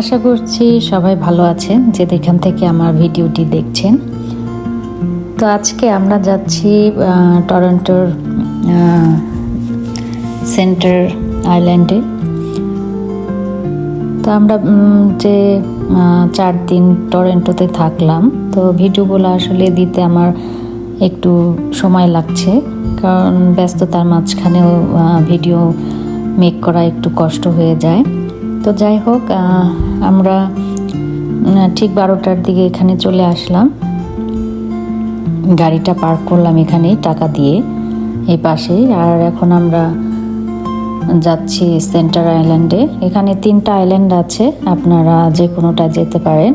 আশা করছি সবাই ভালো আছেন, যে এখান থেকে আমার ভিডিওটি দেখছেন। তো আজকে আমরা যাচ্ছি টরন্টোর সেন্টার আইল্যান্ডে। তো আমরা যে চার দিন টরেন্টোতে থাকলাম, তো ভিডিওগুলো আসলে দিতে আমার একটু সময় লাগছে, কারণ ব্যস্ততার মাঝখানেও ভিডিও মেক করা একটু কষ্ট হয়ে যায়। তো যাই হোক আমরা ঠিক বারোটার দিকে এখানে চলে আসলাম। গাড়িটা পার্ক করলাম এখানেই টাকা দিয়ে, এই পাশেই। আর এখন আমরা যাচ্ছি সেন্টার আইল্যান্ডে। এখানে তিনটা আইল্যান্ড আছে, আপনারা যে কোনোটা যেতে পারেন।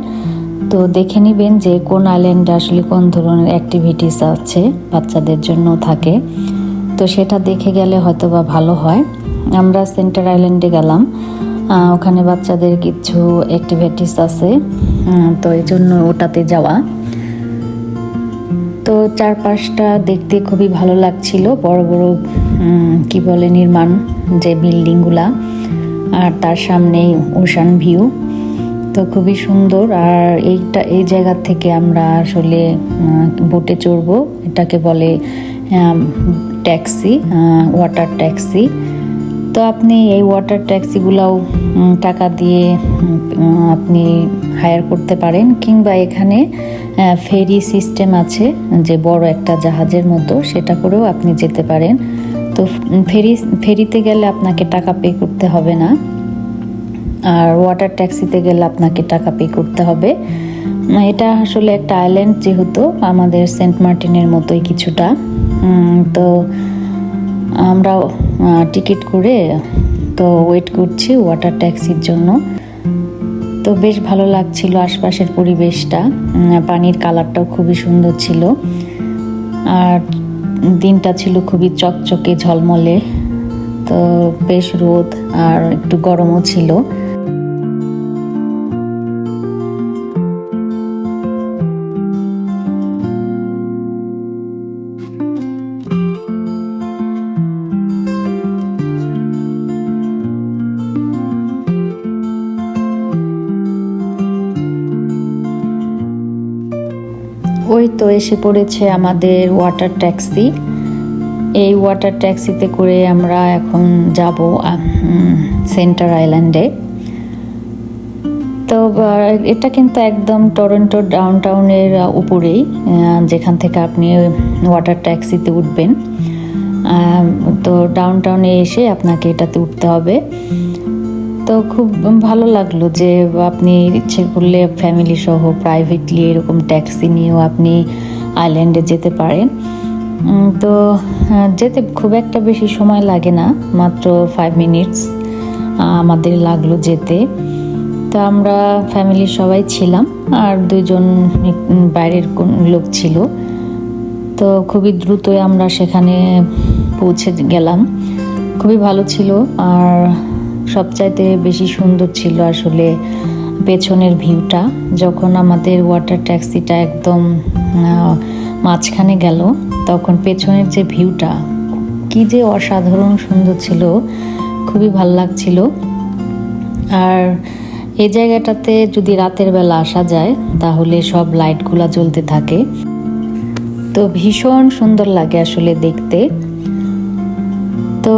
তো দেখে নেবেন যে কোন আইল্যান্ডে আসলে কোন ধরনের অ্যাক্টিভিটিস আছে, বাচ্চাদের জন্য থাকে। তো সেটা দেখে গেলে হয়তো বা ভালো হয়। আমরা সেন্টার আইল্যান্ডে গেলাম। ওখানে বাচ্চাদের কিছু অ্যাক্টিভিটিস আছে। তো এই জন্য ওটাতে যাওয়া। তো চারপাশটা দেখতে খুবই ভালো লাগছিল, বড় বড় কি বলে নির্মাণ যে বিল্ডিংগুলা, আর তার সামনেই ওশান ভিউ। তো খুবই সুন্দর, আর এইটা, এই জায়গা থেকে আমরা আসলে বোটে চড়বো। এটাকে বলে ট্যাক্সি ওয়াটার ট্যাক্সি। তো আপনি এই ওয়াটার ট্যাক্সিগুলাও টাকা দিয়ে আপনি হায়ার করতে পারেন। কিংবা এখানে ফেরি সিস্টেম আছে, যে বড় একটা জাহাজের মতো, সেটা করেও আপনি যেতে পারেন। তো ফেরি ফেরিতে গেলে আপনাকে টাকা পে করতে হবে না। আর ওয়াটার ট্যাক্সিতে গেলে আপনাকে টাকা পে করতে হবে। এটা আসলে একটা আইল্যান্ড যেহেতু, আমাদের সেন্ট মার্টিনের মতোই কিছুটা। তো আমরা টিকিট করে তো ওয়েট করছি ওয়াটার ট্যাক্সির জন্য। তো বেশ ভালো লাগছিল আশপাশের পরিবেশটা। পানির কালারটাও খুবই সুন্দর ছিল। আর দিনটা ছিল খুবই চকচকে, ঝলমলে। তো বেশ রোদ আর একটু গরমও ছিল। এসে পড়েছে আমাদের ওয়াটার ট্যাক্সি এই ওয়াটার ট্যাক্সিতে করে আমরা এখন যাব সেন্টার আইল্যান্ডে তো এটা কিন্তু একদম টরন্টো ডাউন টাউনের উপরেই যেখান থেকে আপনি ওয়াটার ট্যাক্সিতে উঠবেন। তো ডাউন টাউনে এসে আপনাকে এটাতে উঠতে হবে। তো খুব ভালো লাগল যে আপনি ইচ্ছে করলে ফ্যামিলি সহ প্রাইভেটলি এরকম ট্যাক্সি নিয়েও আপনি আইল্যান্ডে যেতে পারেন। তো যেতে খুব একটা বেশি সময় লাগে না মাত্র ফাইভ মিনিটস আমাদের লাগল যেতে। তো আমরা ফ্যামিলির সবাই ছিলাম আর দুইজন উম, বাইরের কোন লোক ছিল। তো খুবই দ্রুতই আমরা সেখানে পৌঁছে গেলাম। খুবই ভালো ছিল আর সবচাইতে বেশি সুন্দর ছিল আসলে পেছনের ভিউটা, যখন আমাদের ওয়াটার ট্যাক্সিটা একদম মাঝখানে গেল, তখন পেছনের যে ভিউটা, কি যে অসাধারণ সুন্দর ছিল, খুবই ভালো লাগছিল। আর এই জায়গাটাতে যদি রাতের বেলা আসা যায়, তাহলে সব লাইটগুলা জ্বলতে থাকে। তো ভীষণ সুন্দর লাগে আসলে দেখতে। তো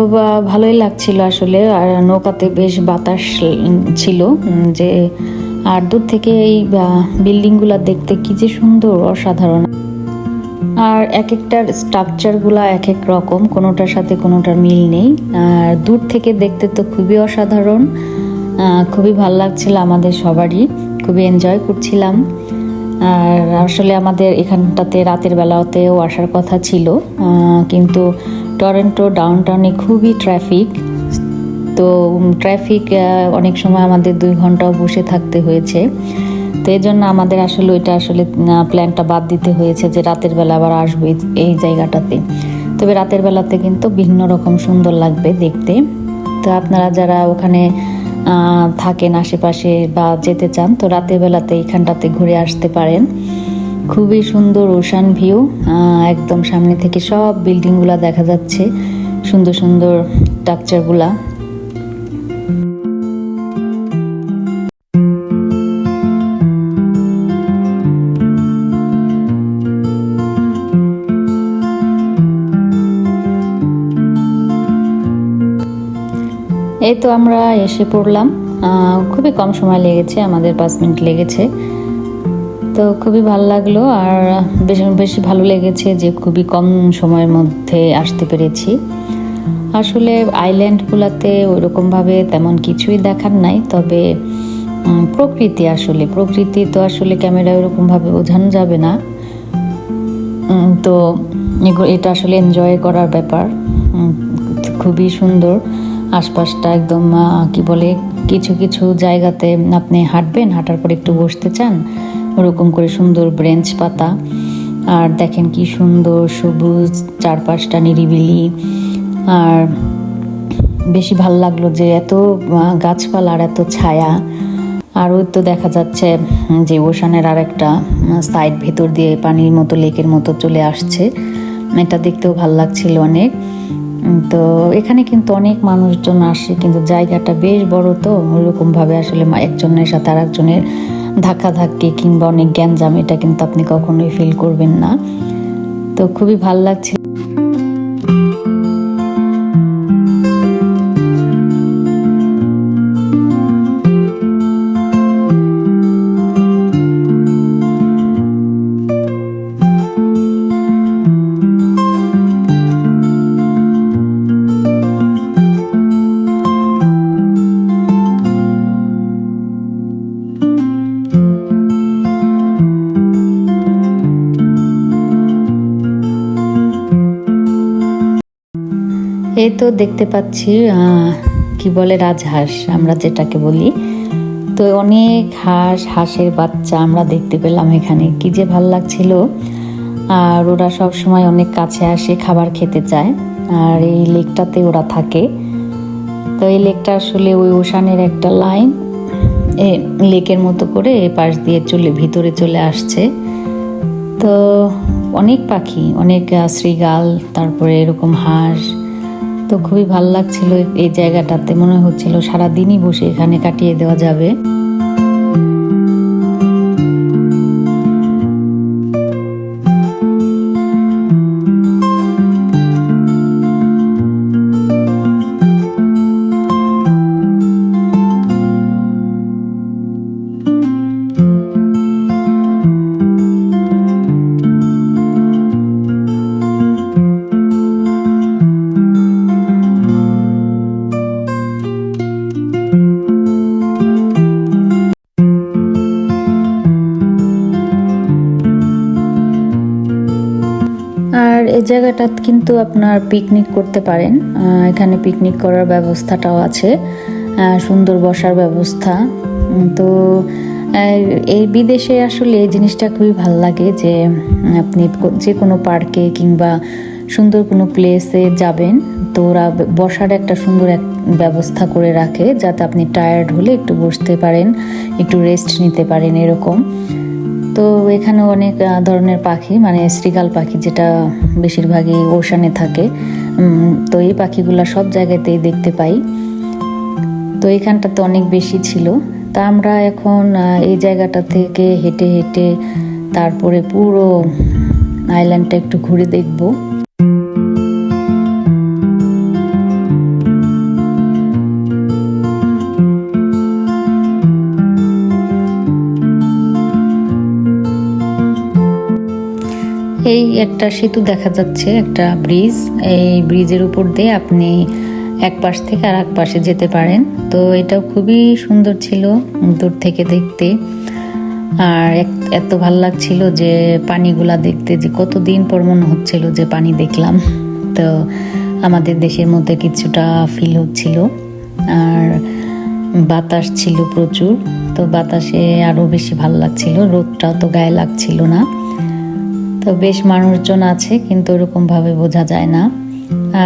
ভালোই লাগছিল আসলে। আর নৌকাতে বেশ বাতাস ছিল যে, আর দূর থেকে এই বিল্ডিংগুলো দেখতে কি যে সুন্দর, অসাধারণ। আর এক একটার স্ট্রাকচারগুলো এক এক রকম, কোনোটার সাথে কোনোটার মিল নেই। আর দূর থেকে দেখতে তো খুবই অসাধারণ খুবই ভালো লাগছিল আমাদের সবারই, খুবই এনজয় করছিলাম। আর আসলে আমাদের এখানটাতে রাতের বেলাতেও আসার কথা ছিল কিন্তু টরেন্টো ডাউন টাউনে খুবই ট্রাফিক। তো ট্রাফিক অনেক সময় আমাদের দুই ঘন্টাও বসে থাকতে হয়েছে। তো এই জন্য আমাদের আসলে ওইটা আসলে প্ল্যানটা বাদ দিতে হয়েছে যে রাতের বেলা আবার আসব এই জায়গাটাতে। তবে রাতের বেলাতে কিন্তু ভিন্ন রকম সুন্দর লাগবে দেখতে। তো আপনারা যারা ওখানে থাকেন আশেপাশে বা যেতে চান, তো রাতের বেলাতে এইখানটাতে ঘুরে আসতে পারেন। খুবই সুন্দর ওশান ভিউ। একদম সামনে থেকে সব বিল্ডিংগুলো দেখা যাচ্ছে, সুন্দর সুন্দর স্ট্রাকচারগুলা এই তো আমরা এসে পড়লাম। খুবই কম সময় লেগেছে, আমাদের পাঁচ মিনিট লেগেছে। তো খুবই ভালো লাগল আর বেশি বেশি ভালো লেগেছে যে খুবই কম সময়ের মধ্যে আসতে পেরেছি। আসলে আইল্যান্ডগুলোতে ওইরকমভাবে তেমন কিছুই দেখার নাই, তবে প্রকৃতি আসলে, প্রকৃতি তো আসলে ক্যামেরায় ওরকমভাবে বোঝানো যাবে না। তো এটা আসলে এনজয় করার ব্যাপার। খুবই সুন্দর। আশপাশটা একদম কি বলে, কিছু কিছু জায়গাতে আপনি হাঁটবেন, হাঁটার পর একটু বসতে চান ওরকম করে সুন্দর ব্রেঞ্চ পাতা। আর দেখেন কি সুন্দর সবুজ চারপাশটা নিরিবিলি। আর বেশি ভালো লাগল যে এত গাছপালা আর এত ছায়া। আর ওই তো দেখা যাচ্ছে যে ওশানের আর একটা সাইড ভেতর দিয়ে পানির মতো, লেকের মতো চলে আসছে। এটা দেখতেও ভালো লাগছিল অনেক। তো এখানে কিন্তু অনেক মানুষজন আসে, কিন্তু জায়গাটা বেশ বড় তো। ওইরকমভাবে আসলে একজনের সাথে আর একজনের ধাক্কাধাক্কি কিংবা অনেক জ্ঞানজাম এটা কিন্তু আপনি কখনোই ফিল করবেন না। তো খুবই ভালো লাগছিল। এই তো দেখতে পাচ্ছি কি বলে রাজহাঁস, আমরা যেটাকে বলি। তো অনেক হাঁস, হাঁসের বাচ্চা আমরা দেখতে পেলাম এখানে, কি যে ভালো লাগছিল। আর ওরা সব সময় অনেক কাছে আসে, খাবার খেতে চায়। আর এই লেকটাতে ওরা থাকে। তো এই লেকটা আসলে ওই ওশানের একটা লাইন। এ লেকের মতো করে এ পাশ দিয়ে চলে, ভিতরে চলে আসছে। তো অনেক পাখি, অনেক শ্রীগাল তারপরে এরকম হাঁস তো খুবই ভালো লাগছিল এই- জায়গাটাতে। মনে হচ্ছিল সারাদিনই বসে এখানে কাটিয়ে দেওয়া যাবে। জায়গাটা কিন্তু আপনার পিকনিক করতে পারেন। এখানে পিকনিক করার ব্যবস্থাটাও আছে। সুন্দর বসার ব্যবস্থা। তো এই বিদেশে আসলে এই জিনিসটা খুবই ভালো লাগে যে আপনি যে কোনো পার্কে কিংবা সুন্দর কোনো প্লেসে যাবেন, তো ওরা বসার একটা সুন্দর এক ব্যবস্থা করে রাখে, যাতে আপনি টায়ার্ড হলে একটু বসতে পারেন, একটু রেস্ট নিতে পারেন এরকম। তো এখানে অনেক ধরনের পাখি মানে শ্রীগাল পাখি যেটা বেশিরভাগই ওশানে থাকে। তো এই পাখিগুলো সব জায়গাতেই দেখতে পাই। তো এখানটা তো অনেক বেশি ছিল। তা আমরা এখন এই জায়গাটা থেকে হেঁটে হেঁটে তারপরে পুরো আইল্যান্ডটা একটু ঘুরে দেখব। এই একটা সেতু দেখা যাচ্ছে, একটা ব্রিজ। এই ব্রিজের উপর দিয়ে আপনি এক পাশ থেকে আর এক পাশে যেতে পারেন। তো এটাও খুবই সুন্দর ছিল দূর থেকে দেখতে। আর এত ভালো লাগছিল যে পানিগুলা দেখতে যে কতদিন পর মনে হচ্ছিল যে পানি দেখলাম। তো আমাদের দেশের মধ্যে কিছুটা ফিল হচ্ছিল। আর বাতাস ছিল প্রচুর। তো বাতাসে আরও বেশি ভালো লাগছিল। রোদটা তো গায়ে লাগছিল না। তো বেশ মানুষজন আছে, কিন্তু ওরকম ভাবে বোঝা যায় না।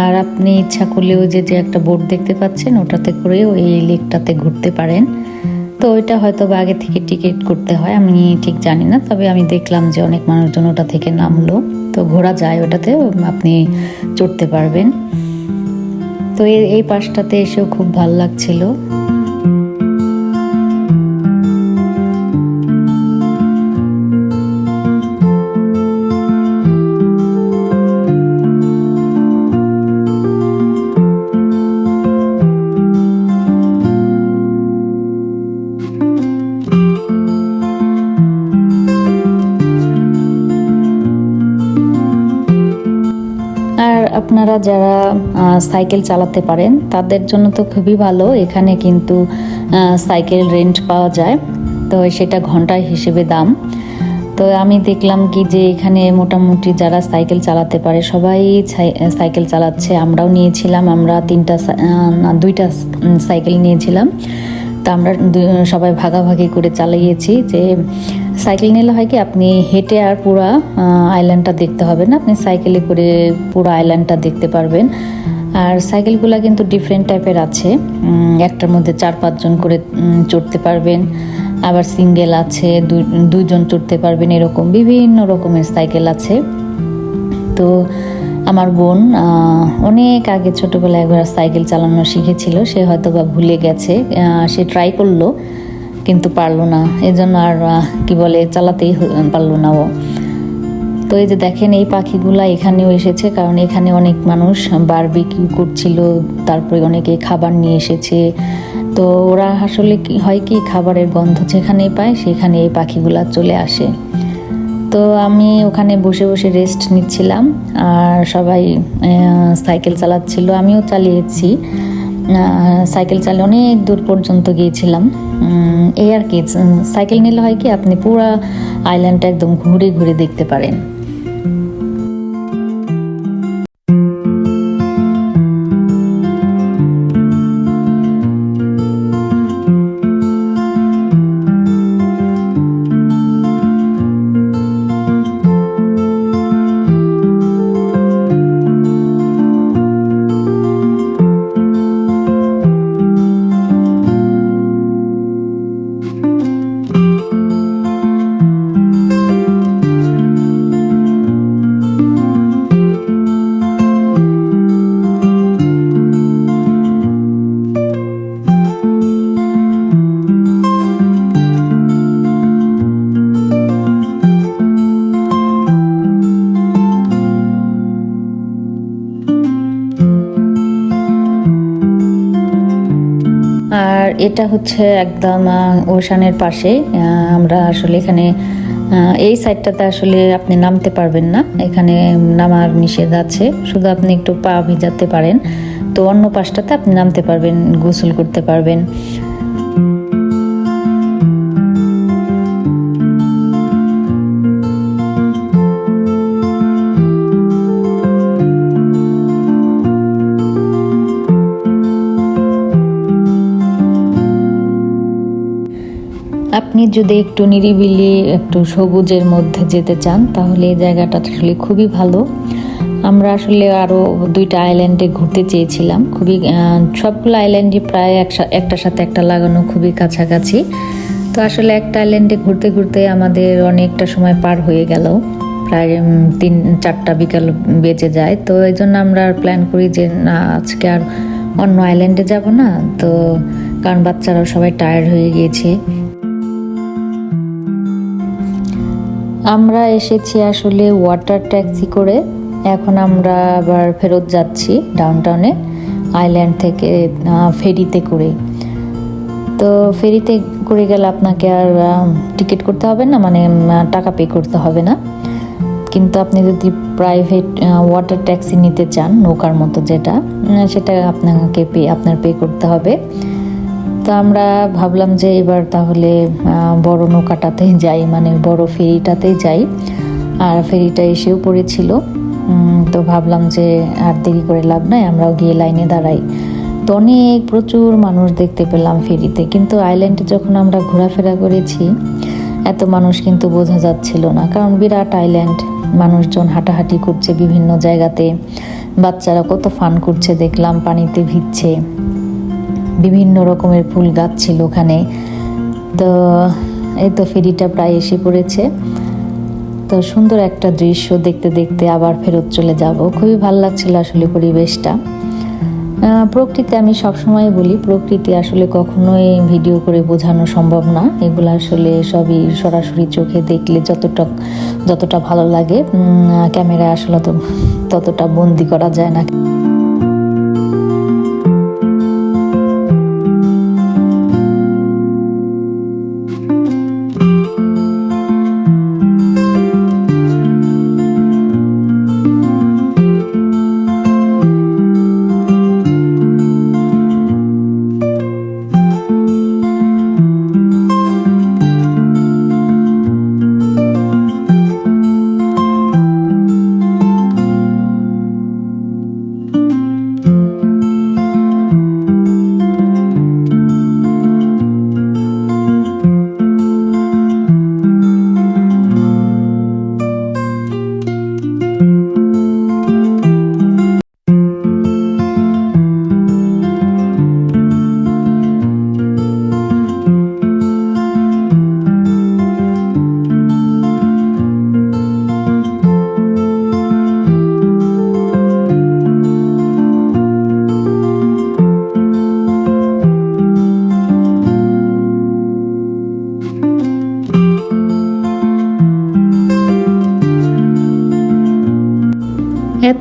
আর আপনি ইচ্ছা করলেও যে যে একটা বোট দেখতে পাচ্ছেন, ওটাতে করেও এই লেকটাতে ঘুরতে পারেন। তো ওইটা হয়তো বা আগে থেকে টিকিট করতে হয়, আমি ঠিক জানি না, তবে আমি দেখলাম যে অনেক মানুষজন ওটা থেকে নামলো। তো ঘোরা যায় ওটাতে, আপনি চড়তে পারবেন। তো এই পাশটাতে এসেও খুব ভালো লাগছিল। আপনারা যারা সাইকেল চালাতে পারেন, তাদের জন্য তো খুবই ভালো। এখানে কিন্তু সাইকেল রেন্ট পাওয়া যায়। তো সেটা ঘন্টায় হিসেবে দাম। তো আমি দেখলাম কি যে এখানে মোটামুটি যারা সাইকেল চালাতে পারে, সবাই সাইকেল চালাচ্ছে। আমরাও নিয়েছিলাম, আমরা তিনটা দুইটা সাইকেল নিয়েছিলাম। তো আমরা সবাই ভাগাভাগি করে চালিয়েছি যে সাইকেল নিলে হয় কি, আপনি হেঁটে আর পুরো আইল্যান্ডটা দেখতে হবে না। আপনি সাইকেলে করে পুরো আইল্যান্ডটা দেখতে পারবেন। আর সাইকেলগুলো কিন্তু ডিফারেন্ট টাইপের আছে। একটার মধ্যে চার পাঁচজন করে চড়তে পারবেন। আবার সিঙ্গেল আছে দুইজন চড়তে পারবেন এরকম। বিভিন্ন রকমের সাইকেল আছে। তো আমার বোন অনেক আগে ছোটোবেলায় একবার সাইকেল চালানো শিখেছিল। সে হয়তো বা ভুলে গেছে। সে ট্রাই করল। কিন্তু পারল না। এজন্য আর কি বলে, চালাতেই পারল না ও। তো এই যে দেখেন, এই পাখিগুলা এখানেও এসেছে, কারণ এখানে অনেক মানুষ বারবিকিউ করছিল, তারপরে অনেকে খাবার নিয়ে এসেছে। তো ওরা আসলে কি হয় কি, খাবারের গন্ধ যেখানেই পায় সেখানে এই পাখিগুলা চলে আসে। তো আমি ওখানে বসে বসে রেস্ট নিচ্ছিলাম, আর সবাই সাইকেল চালাচ্ছিল, আমিও চালিয়েছি। সাইকেল চালিয়ে অনেক দূর পর্যন্ত গিয়েছিলাম। এয়ার আর কি সাইকেল নিলে হয় কি, আপনি পুরো আইল্যান্ডটা একদম ঘুরে ঘুরে দেখতে পারেন। আর এটা হচ্ছে একদম ওশানের পাশে। আমরা আসলে এখানে এই সাইডটাতে আসলে আপনি নামতে পারবেন না। এখানে নামার নিষেধ আছে। শুধু আপনি একটু পা ভিজাতে পারেন। তো অন্য পাশটাতে আপনি নামতে পারবেন, গোসল করতে পারবেন। আপনি যদি একটু নিরিবিলি, একটু সবুজের মধ্যে যেতে চান, তাহলে এই জায়গাটা আসলে খুবই ভালো। আমরা আসলে আরও দুইটা আইল্যান্ডে ঘুরতে চেয়েছিলাম। খুবই সবগুলো আইল্যান্ডই প্রায় একটার সাথে একটা লাগানো খুবই কাছাকাছি। তো আসলে একটা আইল্যান্ডে ঘুরতে ঘুরতে আমাদের অনেকটা সময় পার হয়ে গেল। প্রায় তিন, চারটা বিকাল বেঁচে যায়। তো এই জন্য আমরা প্ল্যান করি যে, না, আজকে আর অন্য আইল্যান্ডে যাব না। তো কারণ বাচ্চারাও সবাই টায়ার্ড হয়ে গিয়েছে। আমরা এসেছি আসলে ওয়াটার ট্যাক্সি করে। এখন আমরা আবার ফেরত যাচ্ছি ডাউনটাউনে আইল্যান্ড থেকে ফেরিতে করে। তো ফেরিতে করে গেলে আপনাকে আর টিকিট করতে হবে না মানে টাকা পে করতে হবে না। কিন্তু আপনি যদি প্রাইভেট ওয়াটার ট্যাক্সি নিতে চান, নৌকার মতো যেটা সেটা আপনাকে পে আপনার পে করতে হবে। তো আমরা ভাবলাম যে এবার তাহলে বড় নৌকাটাতেই যাই মানে বড় ফেরিটাতেই যাই। আর ফেরিটা এসেও পড়েছিল। তো ভাবলাম যে আর দেরি করে লাভ নাই, আমরাও গিয়ে লাইনে দাঁড়াই। তো অনেক প্রচুর মানুষ দেখতে পেলাম ফেরিতে, কিন্তু আইল্যান্ডে যখন আমরা ঘোরাফেরা করেছি, এত মানুষ কিন্তু বোঝা যাচ্ছিল না। কারণ বিরাট আইল্যান্ড, মানুষজন হাঁটাহাঁটি করছে বিভিন্ন জায়গাতে, বাচ্চারা কত ফান করছে, দেখলাম পানিতে ভিজছে। বিভিন্ন রকমের ফুল গাছ ছিল ওখানে। তো এই তো ফেরিটা প্রায় এসে পড়েছে। তো সুন্দর একটা দৃশ্য দেখতে দেখতে আবার ফেরত চলে যাব। খুবই ভালো লাগছিল আসলে পরিবেশটা। প্রকৃতি আমি সবসময় বলি, প্রকৃতি আসলে কখনোই ভিডিও করে বোঝানো সম্ভব না। এগুলো আসলে সবই সরাসরি চোখে দেখলে যতটা যতটা ভালো লাগে ক্যামেরায় আসলে তো ততটা বন্দি করা যায় না।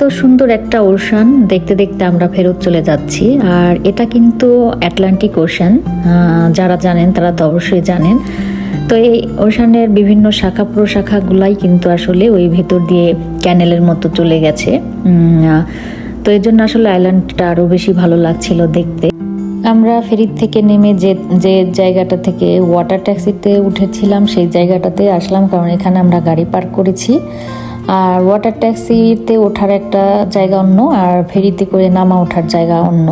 এত সুন্দর একটা ওশান, দেখতে দেখতে আমরা ফেরত চলে যাচ্ছি। আর এটা কিন্তু অ্যাটলান্টিক ওশান যারা জানেন তারা তো অবশ্যই জানেন। তো এই ওশানের বিভিন্ন শাখা প্রশাখাগুলাই কিন্তু আসলে ওই ভেতর দিয়ে ক্যানেলের মতো চলে গেছে। তো এই জন্য আসলে আইল্যান্ডটা আরও বেশি ভালো লাগছিল দেখতে। আমরা ফেরির থেকে নেমে যে যে জায়গাটা থেকে ওয়াটার ট্যাক্সিতে উঠেছিলাম, সেই জায়গাটাতে আসলাম, কারণ এখানে আমরা গাড়ি পার্ক করেছি। আর ওয়াটার ট্যাক্সিতে ওঠার একটা জায়গা অন্য আর ফেরিতে করে নামা ওঠার জায়গা অন্য।